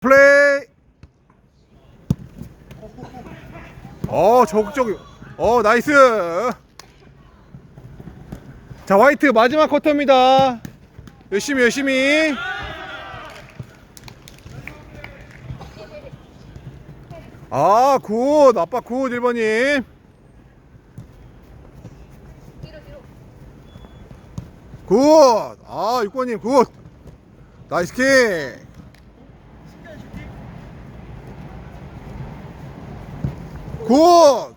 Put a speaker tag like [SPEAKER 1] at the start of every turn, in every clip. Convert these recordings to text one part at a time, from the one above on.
[SPEAKER 1] 플레이. 어, 적극적. 어, 나이스. 자, 화이트 마지막 쿼터입니다. 열심히 열심히. 아, 굿. 아빠 굿 1번님. 굿. 아, 6번님 굿. 나이스 킥. 굿!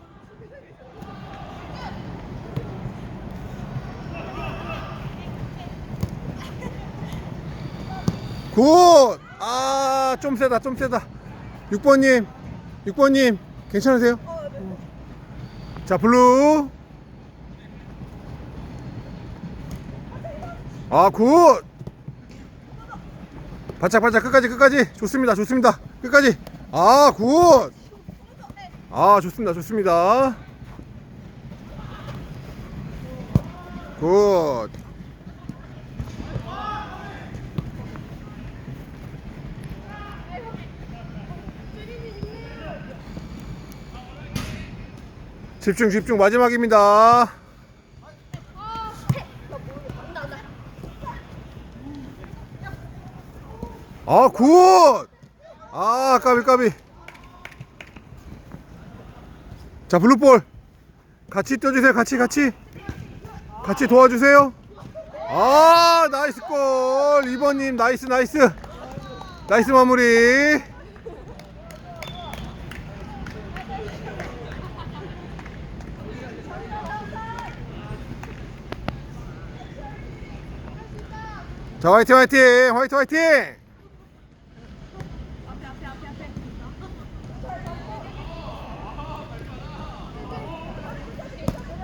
[SPEAKER 1] 굿! 아, 좀 세다, 좀 세다. 6번님, 6번님, 괜찮으세요? 자, 블루. 아, 굿! 바짝바짝 끝까지, 끝까지. 좋습니다, 좋습니다. 끝까지. 아, 굿! 아 좋습니다 좋습니다. 굿. 집중 집중 마지막입니다. 아 굿! 아 까비 까비 자 블루볼. 같이 떠주세요. 같이 같이. 같이 도와주세요. 아 나이스 골. 2번님 나이스 나이스. 나이스 마무리. 자 화이팅 화이팅. 화이팅 화이팅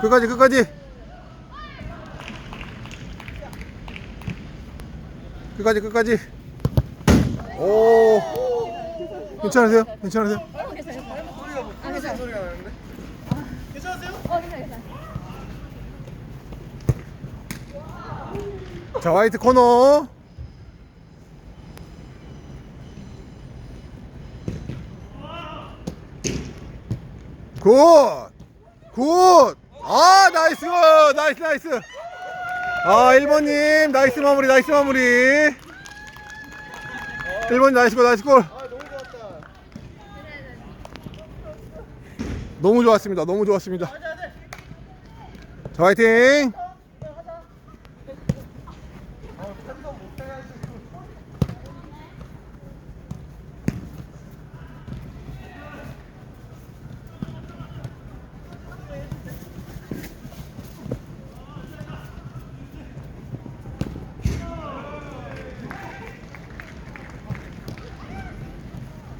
[SPEAKER 1] 끝까지 끝까지 끝까지 끝까지 오 괜찮으세요? 괜찮으세요? 자 화이트 코너 굿! 굿! 아, 나이스! 나이스, 나이스! 아, 1번님, 나이스 마무리, 나이스 마무리. 1번 나이스 골, 나이스 골. 너무 좋았습니다. 너무 좋았습니다. 자, 화이팅!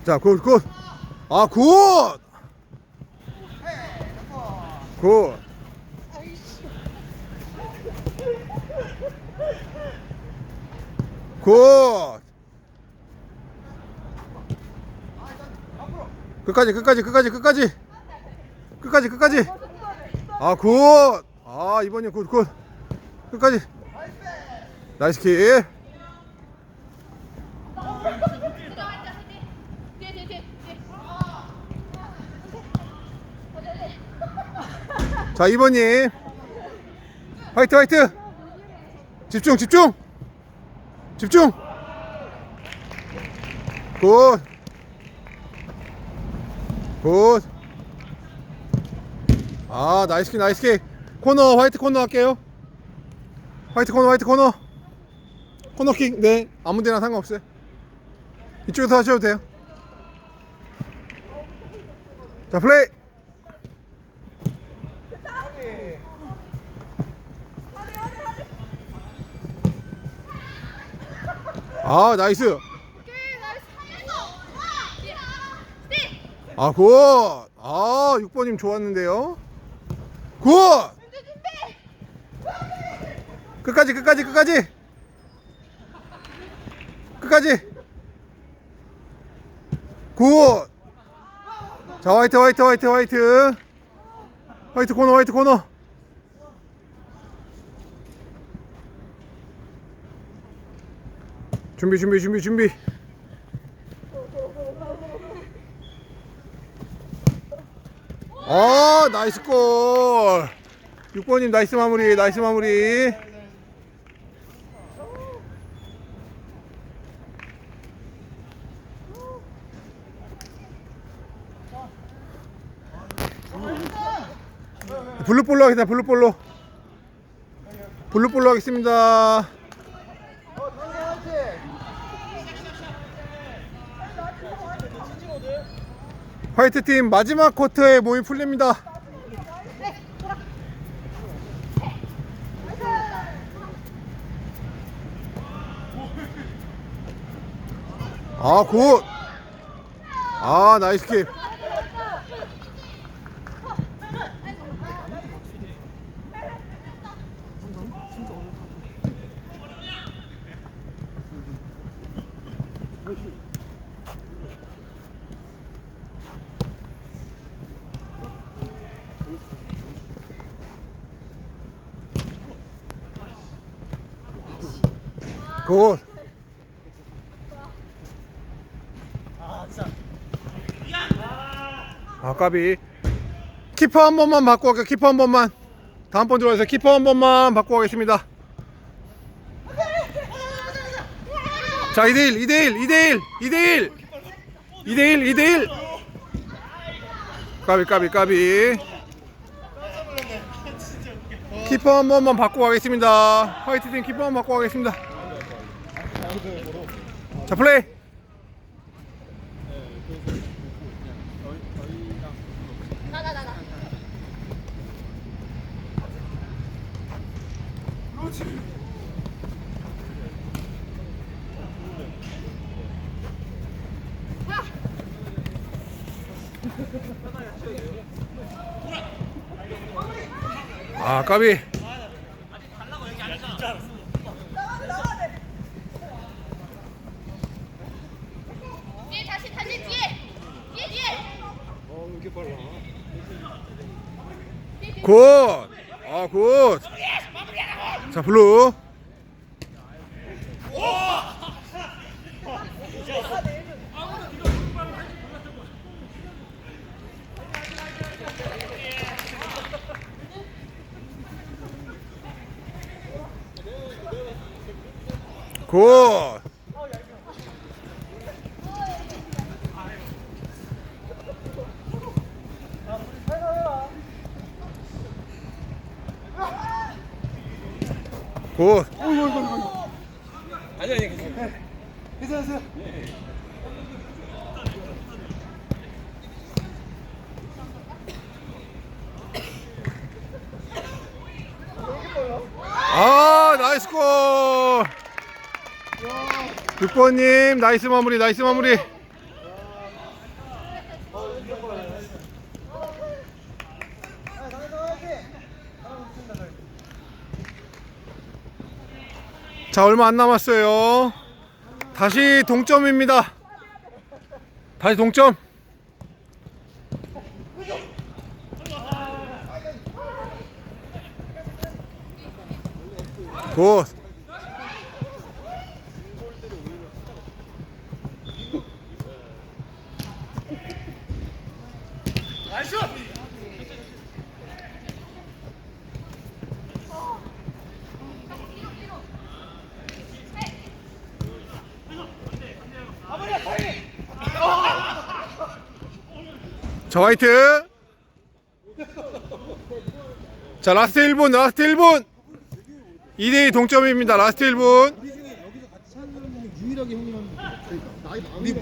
[SPEAKER 1] 자, 굿, 굿. 아, 굿! 굿. 굿. 끝까지, 끝까지, 끝까지, 끝까지. 끝까지, 끝까지. 아, 굿. 아, 이번님 굿, 굿. 끝까지. 나이스 킥. 자, 2번님. 화이트, 화이트. 집중, 집중. 집중. 굿. 굿. 아, 나이스 킥, 나이스 킥. 코너, 화이트 코너 할게요. 화이트 코너, 화이트 코너. 코너 킥, 네. 아무 데나 상관없어요. 이쪽에서 하셔도 돼요. 자, 플레이. 아 나이스 아 굿! 아 6번님 좋았는데요 굿! 끝까지 끝까지 끝까지 끝까지 굿! 자 화이트 화이트 화이트 화이트 화이트 코너 화이트 코너 준비 준비 준비 준비. 아 나이스 골. 6번님 나이스 마무리 나이스 마무리. 블루볼로 하겠습니다 블루볼로. 블루볼로 하겠습니다 화이트 팀 마지막 쿼터에 모임 풀립니다. 아, 굿. 아, 나이스 킵. 굿. 아, 까비. 키퍼 한 번만 바꾸고 갈게요. 키퍼 한 번만. 다음 번 들어와서 키퍼 한 번만 바꾸고 가겠습니다. 자, 2대1, 2대1, 2대1, 2대1. 2대1, 2대1. 까비, 까비, 까비. 키퍼 한 번만 바꾸고 가겠습니다. 화이트 팀 키퍼 한 번 바꾸고 가겠습니다. 자, 플레이. 아, 까비.
[SPEAKER 2] 뒤에 다시 다시 뒤에 뒤에 뒤에
[SPEAKER 1] 굿. 아, 굿. 자, 블루. 굿. 굿.
[SPEAKER 3] 아니 아니 괜찮아요.
[SPEAKER 1] 괜찮으세요? 아 나이스 골 6번님 나이스 마무리 나이스 마무리 자 얼마 안 남았어요. 다시 동점입니다. 다시 동점. 굿 자 화이트 자 라스트 1분 라스트 1분 2대2 동점입니다 라스트 1분
[SPEAKER 4] 우리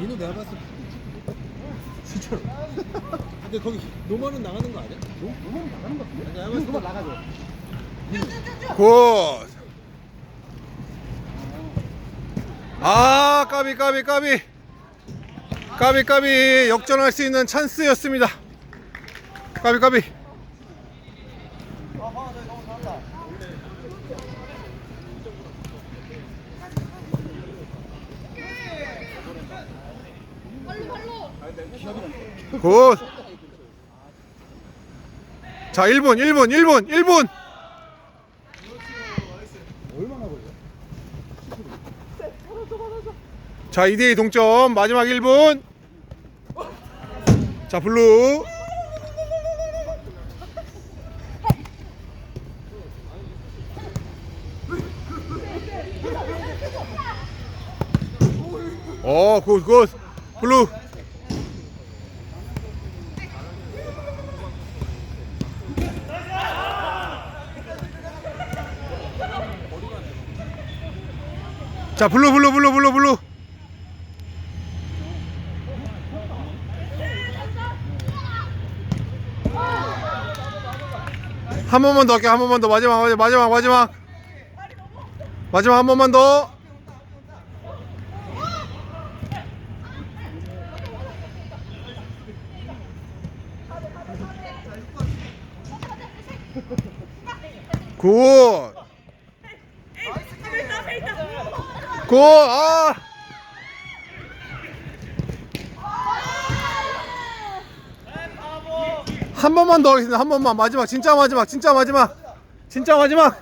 [SPEAKER 4] 민호 내가 봤을 때 진짜로 근데 거기 노만은 나가는 거 아니야? 노, 노만 나가는 거 같은데? 내가 나가죠
[SPEAKER 1] 굿. 아, 까비, 까비, 까비. 까비, 까비. 역전할 수 있는 찬스였습니다. 까비, 까비.
[SPEAKER 2] 발로 발로
[SPEAKER 1] 굿. 자, 1분, 1분, 1분, 1분.
[SPEAKER 4] 얼마나 걸려?
[SPEAKER 1] 자 2대2 동점. 마지막 1분. 자 블루. 어 굿 굿. 블루. 자 블루 블루 블루 블루 블루 한 번만 더 할게 한 번만 더 마지막 마지막 마지막 마지막 한 번만 더 굿! 굿! 아! 한 번만 더 하겠습니다. 한 번만 마지막 진짜 마지막 진짜 마지막 진짜 마지막